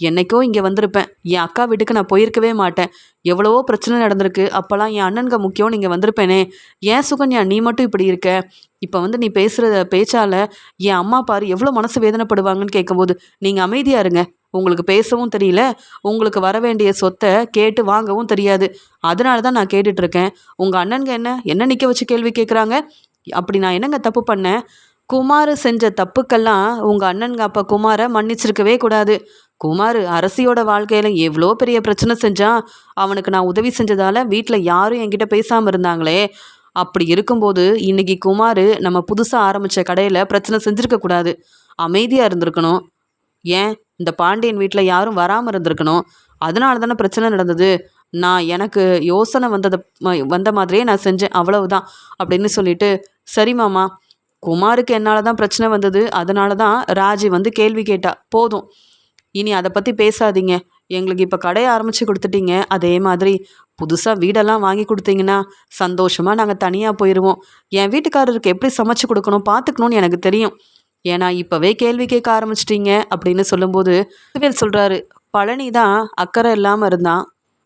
என்றைக்கோ இங்கே வந்திருப்பேன். என் அக்கா வீட்டுக்கு நான் போயிருக்கவே மாட்டேன். எவ்வளவோ பிரச்சனை நடந்திருக்கு. அப்போல்லாம் என் அண்ணனுங்க முக்கியம் நீங்கள் வந்திருப்பேனே. ஏன் சுகன்யா நீ மட்டும் இப்படி இருக்க? இப்போ வந்து நீ பேசுகிற பேச்சால் என் அம்மா பாரு எவ்வளோ மனசு வேதனைப்படுவாங்கன்னு கேட்கும்போது நீங்கள் அமைதியாக இருங்க. உங்களுக்கு பேசவும் தெரியல. உங்களுக்கு வர வேண்டிய சொத்தை கேட்டு வாங்கவும் தெரியாது. அதனால தான் நான் கேட்டுட்ருக்கேன். உங்கள் அண்ணனுங்க என்ன? என்ன நிற்க வச்சு கேள்வி கேட்குறாங்க அப்படி நான் என்னங்க தப்பு பண்ணேன்? குமார் செஞ்ச தப்புக்கெல்லாம் உங்கள் அண்ணனுங்க அப்போ குமாரை மன்னிச்சிருக்கவே கூடாது. குமார் அரசியோட வாழ்க்கையில் எவ்வளோ பெரிய பிரச்சனை செஞ்சான். அவனுக்கு நான் உதவி செஞ்சதால் வீட்டில் யாரும் என்கிட்ட பேசாமல் இருந்தாங்களே. அப்படி இருக்கும்போது இன்னைக்கு குமார் நம்ம புதுசாக ஆரம்பித்த கடையில் பிரச்சனை செஞ்சுருக்கக்கூடாது அமைதியாக இருந்திருக்கணும். ஏன்? இந்த பாண்டியன் வீட்டில் யாரும் வராமல் இருந்திருக்கணும். அதனால தானே பிரச்சனை நடந்தது. நான் எனக்கு யோசனை வந்ததை ம- வந்த மாதிரியே நான் செஞ்சேன். அவ்வளவுதான் அப்படின்னு சொல்லிட்டு சரி மாமா குமாருக்கு என்னால் தான் பிரச்சனை வந்தது. அதனால தான் ராஜி வந்து கேள்வி கேட்டா. போதும். இனி அதை பற்றி பேசாதீங்க. எங்களுக்கு இப்போ கடையை ஆரம்பித்து கொடுத்துட்டீங்க. அதே மாதிரி புதுசாக வீடெல்லாம் வாங்கி கொடுத்தீங்கன்னா சந்தோஷமாக நாங்கள் தனியாக போயிடுவோம் என் வீட்டுக்காரருக்கு எப்படி சமைச்சு கொடுக்கணும் பார்த்துக்கணும்னு எனக்கு தெரியும். ஏன்னா இப்போவே கேள்வி கேட்க ஆரம்பிச்சிட்டிங்க அப்படின்னு சொல்லும்போது வேல் சொல்கிறாரு பழனி தான் அக்கறை இல்லாமல் இருந்தான்.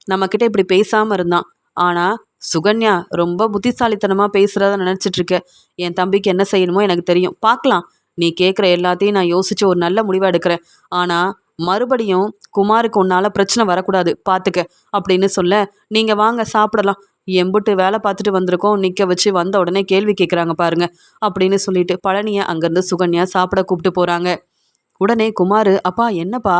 நம்மக்கிட்ட இப்படி பேசாமல் இருந்தான். ஆனால் சுகன்யா ரொம்ப புத்திசாலித்தனமாக பேசுகிறத நினச்சிட்ருக்க. என் தம்பிக்கு என்ன செய்யணுமோ எனக்கு தெரியும். பார்க்கலாம் நீ கேட்குற எல்லாத்தையும் நான் யோசித்து ஒரு நல்ல முடிவை எடுக்கிறேன். ஆனால் மறுபடியும் குமாருக்கு உன்னால் பிரச்சனை வரக்கூடாது பார்த்துக்க அப்படின்னு சொல்ல நீங்கள் வாங்க சாப்பிடலாம். எம்புட்டு வேலை பார்த்துட்டு வந்திருக்கோம் நிற்க வச்சு வந்த உடனே கேள்வி கேட்குறாங்க பாருங்க அப்படின்னு சொல்லிட்டு பழனியை அங்கேருந்து சுகன்யா சாப்பிட கூப்பிட்டு போகிறாங்க உடனே குமார் அப்பா என்னப்பா?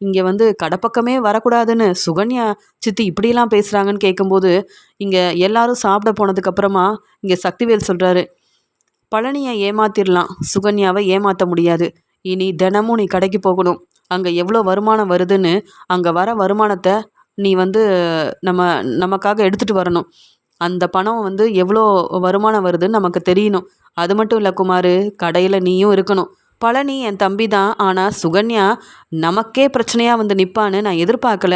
இங்கே வந்து கடைப்பக்கமே வரக்கூடாதுன்னு. சுகன்யா சித்தி இப்படிலாம் பேசுகிறாங்கன்னு கேட்கும்போது இங்கே எல்லாரும் சாப்பிட போனதுக்கப்புறமா இங்கே சக்திவேல் சொல்கிறாரு பழனியை ஏமாத்திடலாம் சுகன்யாவை ஏமாற்ற முடியாது. இனி தினமும் நீ கடைக்கு போகணும். அங்கே எவ்வளோ வருமானம் வருதுன்னு அங்கே வர வருமானத்தை நீ வந்து நம்ம நமக்காக எடுத்துகிட்டு வரணும். அந்த பணம் வந்து எவ்வளோ வருமானம் வருதுன்னு நமக்கு தெரியணும். அது மட்டும் இல்லை குமார் கடையில் நீயும் இருக்கணும். பழனி என் தம்பி தான் ஆனால் சுகன்யா நமக்கே பிரச்சனையாக வந்து நிற்பான்னு நான் எதிர்பார்க்கல.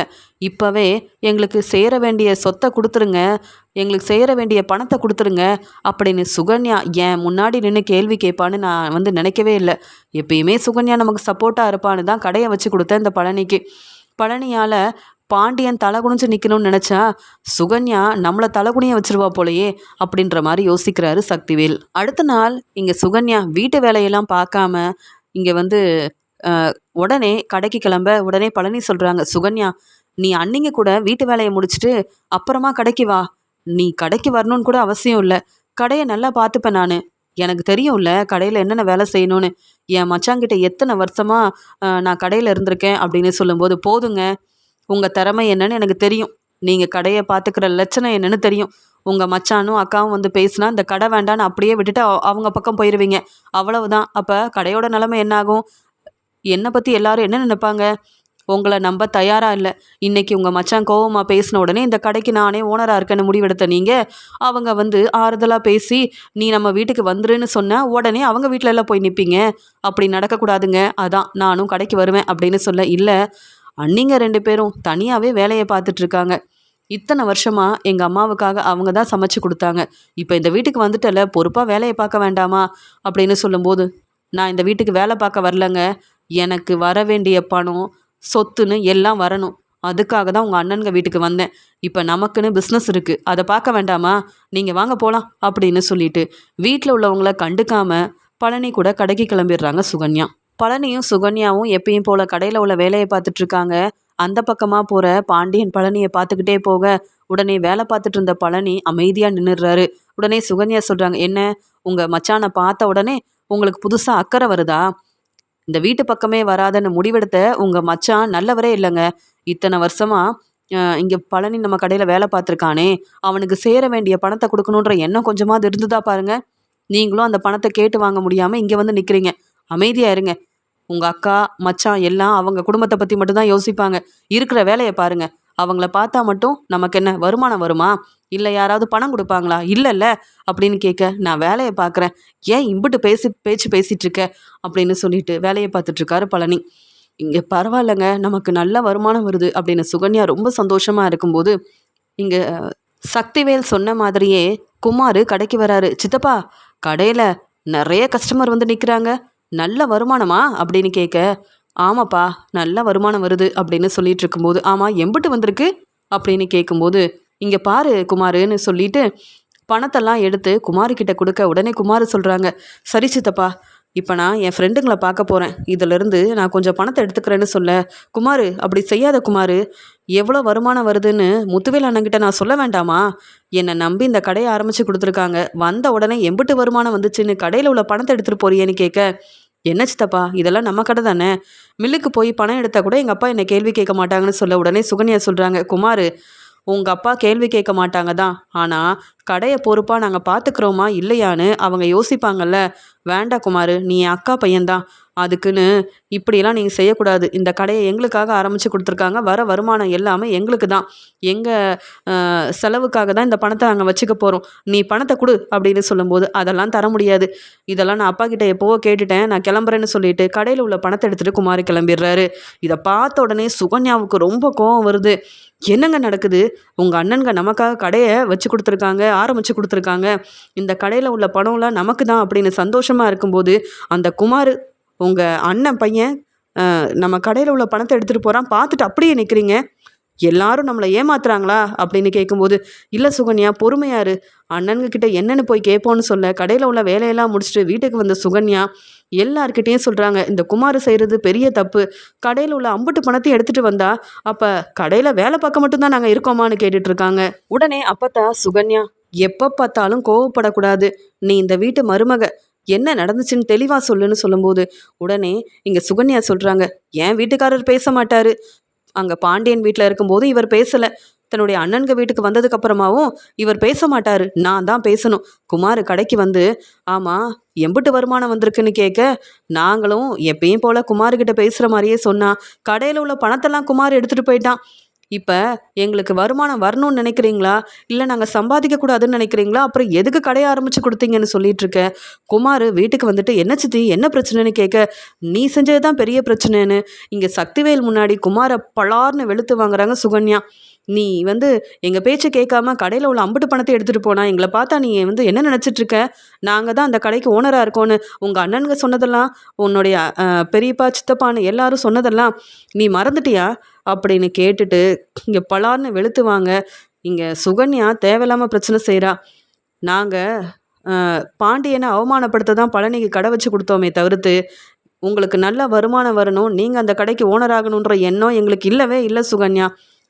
இப்போவே எங்களுக்கு சேர வேண்டிய சொத்தை கொடுத்துருங்க எங்களுக்கு சேர வேண்டிய பணத்தை கொடுத்துருங்க அப்படின்னு சுகன்யா என் முன்னாடி நின்று கேள்வி கேட்பான்னு நான் வந்து நினைக்கவே இல்லை. எப்பயுமே சுகன்யா நமக்கு சப்போர்ட்டாக இருப்பான்னு தான் கடையை வச்சு கொடுத்தேன் இந்த பழனிக்கு. பழனியால் பாண்டியன் தலை குனிஞ்சு நிற்கணும்னு நினச்சா சுகன்யா நம்மளை தலைகுனிய வச்சிருவா போலையே அப்படின்ற மாதிரி யோசிக்கிறாரு சக்திவேல். அடுத்த நாள் இங்கே சுகன்யா வீட்டு வேலையெல்லாம் பார்க்காம இங்கே வந்து உடனே கடைக்கு கிளம்ப உடனே பழனி சொல்கிறாங்க சுகன்யா நீ அன்னிங்க கூட வீட்டு வேலையை முடிச்சுட்டு அப்புறமா கடைக்கு வா. நீ கடைக்கு வரணும்னு கூட அவசியம் இல்லை. கடையை நல்லா பார்த்துப்பேன் நான். எனக்கு தெரியும்ல கடையில் என்னென்ன வேலை செய்யணும்னு. என் மச்சாங்கிட்ட எத்தனை வருஷமாக நான் கடையில் இருந்திருக்கேன் அப்படின்னு சொல்லும்போது போதுங்க. உங்கள் திறமை என்னன்னு எனக்கு தெரியும். நீங்கள் கடையை பார்த்துக்கிற லட்சணம் என்னன்னு தெரியும். உங்கள் மச்சானும் அக்காவும் வந்து பேசினா இந்த கடை வேண்டான்னு அப்படியே விட்டுட்டு அவங்க பக்கம் போயிடுவீங்க அவ்வளவுதான். அப்போ கடையோட நிலமை என்னாகும்? என்னை பற்றி எல்லாரும் என்ன நினைப்பாங்க? உங்களை நம்ப தயாராக இல்லை. இன்றைக்கி உங்கள் மச்சான் கோவமாக பேசின உடனே இந்த கடைக்கு நானே ஓனராக இருக்கேன்னு முடிவெடுத்த நீங்கள் அவங்க வந்து ஆறுதலாக பேசி நீ நம்ம வீட்டுக்கு வந்துருன்னு சொன்னால் உடனே அவங்க வீட்டில எல்லாம் போய் நிற்பீங்க அப்படி நடக்கக்கூடாதுங்க. அதான் நானும் கடைக்கு வருவேன் அப்படின்னு சொல்ல இல்லை. அண்ணிங்க ரெண்டு பேரும் தனியாகவே வேலையை பார்த்துட்ருக்காங்க. இத்தனை வருஷமாக எங்கள் அம்மாவுக்காக அவங்க தான் சமைச்சு கொடுத்தாங்க. இப்போ இந்த வீட்டுக்கு வந்துட்டல பொறுப்பாக வேலையை பார்க்க வேண்டாமா? அப்படின்னு சொல்லும்போது நான் இந்த வீட்டுக்கு வேலை பார்க்க வரலங்க. எனக்கு வர வேண்டிய பணம் சொத்துன்னு எல்லாம் வரணும். அதுக்காக தான் உங்கள் அண்ணனுங்க வீட்டுக்கு வந்தேன். இப்போ நமக்குன்னு பிஸ்னஸ் இருக்குது அதை பார்க்க வேண்டாமா? நீங்கள் வாங்க போகலாம் அப்படின்னு சொல்லிட்டு வீட்டில் உள்ளவங்கள கண்டுக்காமல் பழனி கூட கடைக்கு கிளம்பிடுறாங்க சுகன்யா. பழனியும் சுகன்யாவும் எப்பயும் போல கடையில் உள்ள வேலையை பார்த்துட்ருக்காங்க அந்த பக்கமாக போகிற பாண்டியன் பழனியை பார்த்துக்கிட்டே போக உடனே வேலை பார்த்துட்டு இருந்த பழனி அமைதியாக நின்றுடுறாரு உடனே சுகன்யா சொல்கிறாங்க என்ன? உங்கள் மச்சானை பார்த்த உடனே உங்களுக்கு புதுசாக அக்கறை வருதா? இந்த வீட்டு பக்கமே வராதன்னு முடிவெடுத்த உங்கள் மச்சான் நல்லவரே இல்லைங்க. இத்தனை வருஷமாக இங்கே பழனி நம்ம கடையில் வேலை பார்த்துருக்கானே. அவனுக்கு சேர வேண்டிய பணத்தை கொடுக்கணுன்ற எண்ணம் கொஞ்சமாவது இருந்துதா பாருங்க. நீங்களும் அந்த பணத்தை கேட்டு வாங்க முடியாமல் இங்கே வந்து நிற்கிறீங்க அமைதியாக இருங்க. உங்கள் அக்கா மச்சான் எல்லாம் அவங்க குடும்பத்தை பற்றி மட்டும்தான் யோசிப்பாங்க. இருக்கிற வேலையை பாருங்கள் அவங்கள பார்த்தா மட்டும் நமக்கு என்ன வருமானம் வருமா? இல்லை யாராவது பணம் கொடுப்பாங்களா? இல்லைல்ல. அப்படின்னு கேட்க நான் வேலையை பார்க்குறேன். ஏன் இம்பிட்டு பேசி பேச்சு பேசிகிட்டு இருக்க? அப்படின்னு சொல்லிட்டு வேலையை பார்த்துட்ருக்காரு பழனி. இங்கே பரவாயில்லைங்க. நமக்கு நல்ல வருமானம் வருது. அப்படின்னு சுகன்யா ரொம்ப சந்தோஷமாக இருக்கும்போது இங்கே சக்திவேல் சொன்ன மாதிரியே குமார் கடைக்கு வராரு. சித்தப்பா கடையில் நிறைய கஸ்டமர் வந்து நிற்கிறாங்க நல்ல வருமானமா அப்படின்னு கேட்க ஆமாப்பா நல்ல வருமானம் வருது அப்படின்னு சொல்லிட்டு இருக்கும்போது ஆமாம் எம்பிட்டு வந்திருக்கு அப்படின்னு கேட்கும்போது இங்கே பாரு குமாருன்னு சொல்லிட்டு பணத்தெல்லாம் எடுத்து குமாரிக்கிட்ட கொடுக்க உடனே குமார் சொல்கிறாங்க சரி சித்தப்பா இப்போ நான் என் ஃப்ரெண்டுங்களை பார்க்க போகிறேன் இதிலிருந்து நான் கொஞ்சம் பணத்தை எடுத்துக்கிறேன்னு சொல்ல குமார் அப்படி செய்யாத குமார் எவ்வளோ வருமானம் வருதுன்னு முத்துவேல் அண்ணங்கிட்ட நான் சொல்ல வேண்டாமா? என்னை நம்பி இந்த கடையை ஆரம்பித்து கொடுத்துருக்காங்க. வந்த உடனே எம்பிட்டு வருமானம் வந்துச்சுன்னு கடையில் உள்ள பணத்தை எடுத்துகிட்டு போறியேன்னு கேட்க என்ன சித்தப்பா? இதெல்லாம் நம்ம கடை தானே? மில்லுக்கு போய் பணம் எடுத்தால் கூட எங்கள் அப்பா என்னை கேள்வி கேட்க மாட்டாங்கன்னு சொல்ல உடனே சுகன்யா சொல்கிறாங்க குமார் உங்கள் அப்பா கேள்வி கேட்க மாட்டாங்க தான். ஆனால் கடையை பொறுப்பாக நாங்கள் பார்த்துக்குறோமா இல்லையான்னு அவங்க யோசிப்பாங்கல்ல. வேண்டா குமார் நீ என் அக்கா பையன்தான் அதுக்குன்னு இப்படியெல்லாம் நீங்கள் செய்யக்கூடாது. இந்த கடையை எங்களுக்காக ஆரம்பித்து கொடுத்துருக்காங்க. வர வருமானம் எல்லாமே எங்களுக்கு தான். எங்கள் செலவுக்காக தான் இந்த பணத்தை நாங்கள் வச்சுக்க போகிறோம் நீ பணத்தை கொடு அப்படின்னு சொல்லும்போது அதெல்லாம் தர முடியாது. இதெல்லாம் நான் அப்பா கிட்ட எப்போவோ கேட்டுட்டேன். நான் கிளம்புறேன்னு சொல்லிட்டு கடையில் உள்ள பணத்தை எடுத்துகிட்டு குமார் கிளம்பிடுறாரு. இதை பார்த்த உடனே சுகன்யாவுக்கு ரொம்ப கோவம் வருது. என்னங்க நடக்குது? உங்கள் அண்ணன்க நமக்காக கடையை வச்சு கொடுத்துருக்காங்க ஆரம்பித்து கொடுத்துருக்காங்க. இந்த கடையில் உள்ள பணம்லாம் நமக்கு தான் அப்படின்னு சந்தோஷமாக இருக்கும்போது அந்த குமார் உங்கள் அண்ணன் பையன் நம்ம கடையில் உள்ள பணத்தை எடுத்துகிட்டு போகிறான் பார்த்துட்டு அப்படியே நிற்கிறீங்க எல்லாரும் நம்மளை ஏமாத்துறாங்களா? அப்படின்னு கேட்கும்போது இல்லை சுகன்யா பொறுமையாரு அண்ணனுங்க கிட்ட போய் கேட்போன்னு சொல்ல கடையில் உள்ள வேலையெல்லாம் முடிச்சுட்டு வீட்டுக்கு வந்த சுகன்யா எல்லார்கிட்டேயும் சொல்கிறாங்க இந்த குமார் செய்கிறது பெரிய தப்பு. கடையில் உள்ள அம்புட்டு பணத்தையும் எடுத்துகிட்டு வந்தா அப்போ கடையில் வேலை பார்க்க மட்டும்தான் நாங்கள் இருக்கோமான்னு கேட்டுட்ருக்காங்க. உடனே அப்பத்தா சுகன்யா எப்போ பார்த்தாலும் கோவப்படக்கூடாது. நீ இந்த வீட்டு மருமக. என்ன நடந்துச்சுன்னு தெளிவாக சொல்லுன்னு சொல்லும்போது உடனே இங்கே சுகன்யா சொல்கிறாங்க என் வீட்டுக்காரர் பேச மாட்டார். அங்கே பாண்டியன் வீட்டில் இருக்கும்போது இவர் பேசலை. தன்னுடைய அண்ணன்க வீட்டுக்கு வந்ததுக்கு அப்புறமாவும் இவர் பேச மாட்டாரு. நான் தான் பேசணும். குமார் கடைக்கு வந்து ஆமாம் எம்பிட்டு வருமானம் வந்திருக்குன்னு கேட்க நாங்களும் எப்பயும் போல குமார்கிட்ட பேசுகிற மாதிரியே சொன்னா கடையில் உள்ள பணத்தெல்லாம் குமார் எடுத்துகிட்டு போயிட்டான். இப்போ எங்களுக்கு வருமானம் வரணும்னு நினைக்கிறீங்களா? இல்லை நாங்கள் சம்பாதிக்கக்கூடாதுன்னு நினைக்கிறீங்களா? அப்புறம் எதுக்கு கடையை ஆரம்பித்து கொடுத்தீங்கன்னு சொல்லிட்டு இருக்க? குமார் வீட்டுக்கு வந்துட்டு என்ன சித்தி என்ன பிரச்சனைன்னு கேட்க நீ செஞ்சது தான் பெரிய பிரச்சனைன்னு. இங்கே சக்திவேல் முன்னாடி குமாரை பலார்னு வெளுத்து வாங்குறாங்க சுகன்யா. நீ வந்து எங்கள் பேச்சை கேட்காம கடையில் உள்ள அம்புட்டு பணத்தை எடுத்துகிட்டு போனா எங்களை பார்த்தா நீ வந்து என்ன நினச்சிட்டு இருக்க? நாங்கள் தான் அந்த கடைக்கு ஓனராக இருக்கோன்னு உங்கள் அண்ணனுங்க சொன்னதெல்லாம் உன்னுடைய பெரியப்பா சித்தப்பான்னு எல்லாரும் சொன்னதெல்லாம் நீ மறந்துட்டியா? அப்படின்னு கேட்டுட்டு இங்கே பலார்னு வெளுத்துவாங்க இங்கே சுகன்யா தேவையில்லாமல் பிரச்சனை செய்கிறா நாங்கள் பாண்டியனை அவமானப்படுத்த தான் பழனிக்கு கடை வச்சு கொடுத்தோமே தவிர்த்து உங்களுக்கு நல்ல வருமானம் வரணும். நீங்கள் அந்த கடைக்கு ஓனர் ஆகணுன்ற எண்ணம் எங்களுக்கு இல்லவே இல்லை சுகன்யா.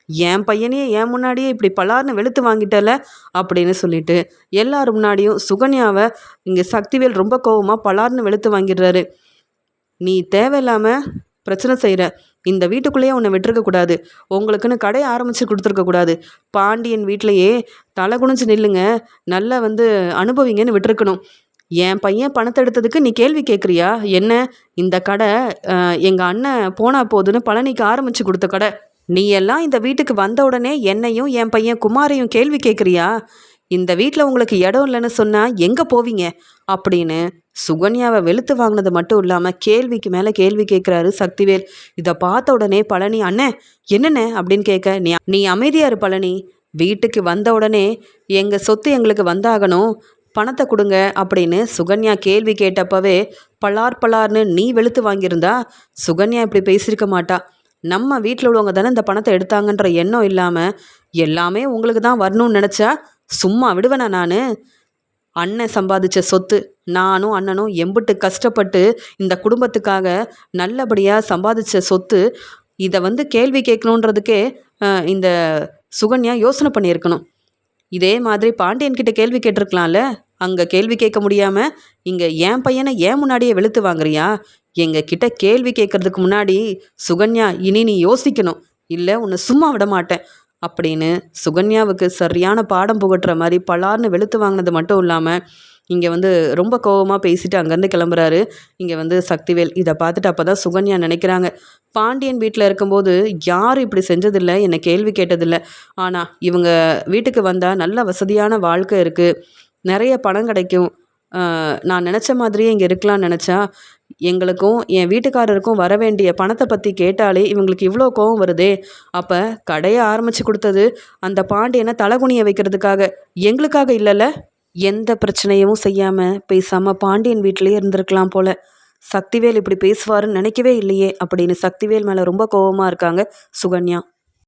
என் பையனையே என் முன்னாடியே இப்படி பலார்னு வெளுத்து வாங்கிட்டல அப்படின்னு சொல்லிட்டு எல்லார் முன்னாடியும் சுகன்யாவை இங்கே சக்திவேல் ரொம்ப கோவமாக பலார்னு வெளுத்து வாங்கிடுறாரு. நீ தேவையில்லாமல் பிரச்சனை செய்கிற இந்த வீட்டுக்குள்ளேயே உன்னை விட்டுருக்க கூடாது. உங்களுக்குன்னு கடை ஆரம்பித்து கொடுத்துருக்க கூடாது. பாண்டியன் வீட்டிலையே தலை குனிஞ்சு நில்லுங்க. நல்லா வந்து அனுபவிங்கன்னு விட்டுருக்கணும். என் பையன் பணத்தை எடுத்ததுக்கு நீ கேள்வி கேட்குறியா? என்ன? இந்த கடை எங்கள் அண்ணன் போனா போதுன்னு பழனிக்கு ஆரம்பித்து கொடுத்த கடை. நீ எல்லாம் இந்த வீட்டுக்கு வந்த உடனே என்னையும் என் பையன் குமாரையும் கேள்வி கேட்குறியா? இந்த வீட்டில் உங்களுக்கு இடம் இல்லைன்னு சொன்னால் எங்கே போவீங்க? அப்படின்னு சுகன்யாவை வெளுத்து வாங்கினது மட்டும் இல்லாமல் கேள்விக்கு மேலே கேள்வி கேட்குறாரு சக்திவேல். இதை பார்த்த உடனே பழனி அண்ணே என்னண்ணே? அப்படின்னு கேட்க நீ நீ அமைதியாரு பழனி. வீட்டுக்கு வந்த உடனே எங்கள் சொத்து எங்களுக்கு வந்தாகணும். பணத்தை கொடுங்க அப்படின்னு சுகன்யா கேள்வி கேட்டப்பவே பலார் பலார்னு நீ வெளுத்து வாங்கியிருந்தா? சுகன்யா இப்படி பேசியிருக்க மாட்டா. நம்ம வீட்டில் உள்ளவங்க தானே இந்த பணத்தை எடுத்தாங்கன்ற எண்ணம் இல்லாமல் எல்லாமே உங்களுக்கு தான் வரணும்னு நினச்சா சும்மா விடுவேனா நான்? அண்ணன் சம்பாதிச்ச சொத்து நானும் அண்ணனும் எம்பிட்டு கஷ்டப்பட்டு இந்த குடும்பத்துக்காக நல்லபடியாக சம்பாதிச்ச சொத்து இதை வந்து கேள்வி கேட்கணுன்றதுக்கே இந்த சுகன்யா யோசனை பண்ணியிருக்கணும். இதே மாதிரி பாண்டியன்கிட்ட கேள்வி கேட்டிருக்கலாம்ல? அங்கே கேள்வி கேட்க முடியாமல் இங்கே என் பையனை ஏன் முன்னாடியே வெளுத்து வாங்குறியா? எங்கள் கிட்ட கேள்வி கேட்கறதுக்கு முன்னாடி சுகன்யா இனி நீ யோசிக்கணும். இல்லை உன்னை சும்மா விட மாட்டேன். அப்படின்னு சுகன்யாவுக்கு சரியான பாடம் புகட்டுற மாதிரி பலார்னு வெளுத்து வாங்கினது மட்டும் இல்லாமல் இங்கே வந்து ரொம்ப கோவமாக பேசிட்டு அங்கேருந்து கிளம்புறாரு. இங்கே வந்து சக்திவேல். இதை பார்த்துட்டு அப்போ தான் சுகன்யா நினைக்கிறாங்க. பாண்டியன் வீட்டில் இருக்கும்போது யாரும் இப்படி செஞ்சதில்லை என்னை கேள்வி கேட்டதில்லை. ஆனால் இவங்க வீட்டுக்கு வந்தால் நல்ல வசதியான வாழ்க்கை இருக்குது நிறைய பணம் கிடைக்கும். நான் நினச்ச மாதிரியே இங்கே இருக்கலாம்னு நினச்சா எங்களுக்கும் என் வீட்டுக்காரருக்கும் வர வேண்டிய பணத்தை பற்றி கேட்டாலே இவங்களுக்கு இவ்வளோ கோவம் வருதே. அப்போ கடையை ஆரம்பித்து கொடுத்தது அந்த பாண்டியனை தலகுனிய வைக்கிறதுக்காக. எங்களுக்காக இல்லைல்ல எந்த பிரச்சனையும் செய்யாமல் பேசாமல் பாண்டியன் வீட்டிலேயே இருந்திருக்கலாம் போல. சக்திவேல் இப்படி பேசுவாருன்னு நினைக்கவே இல்லையே அப்படின்னு சக்திவேல் மேலே ரொம்ப கோவமாக இருக்காங்க சுகன்யா.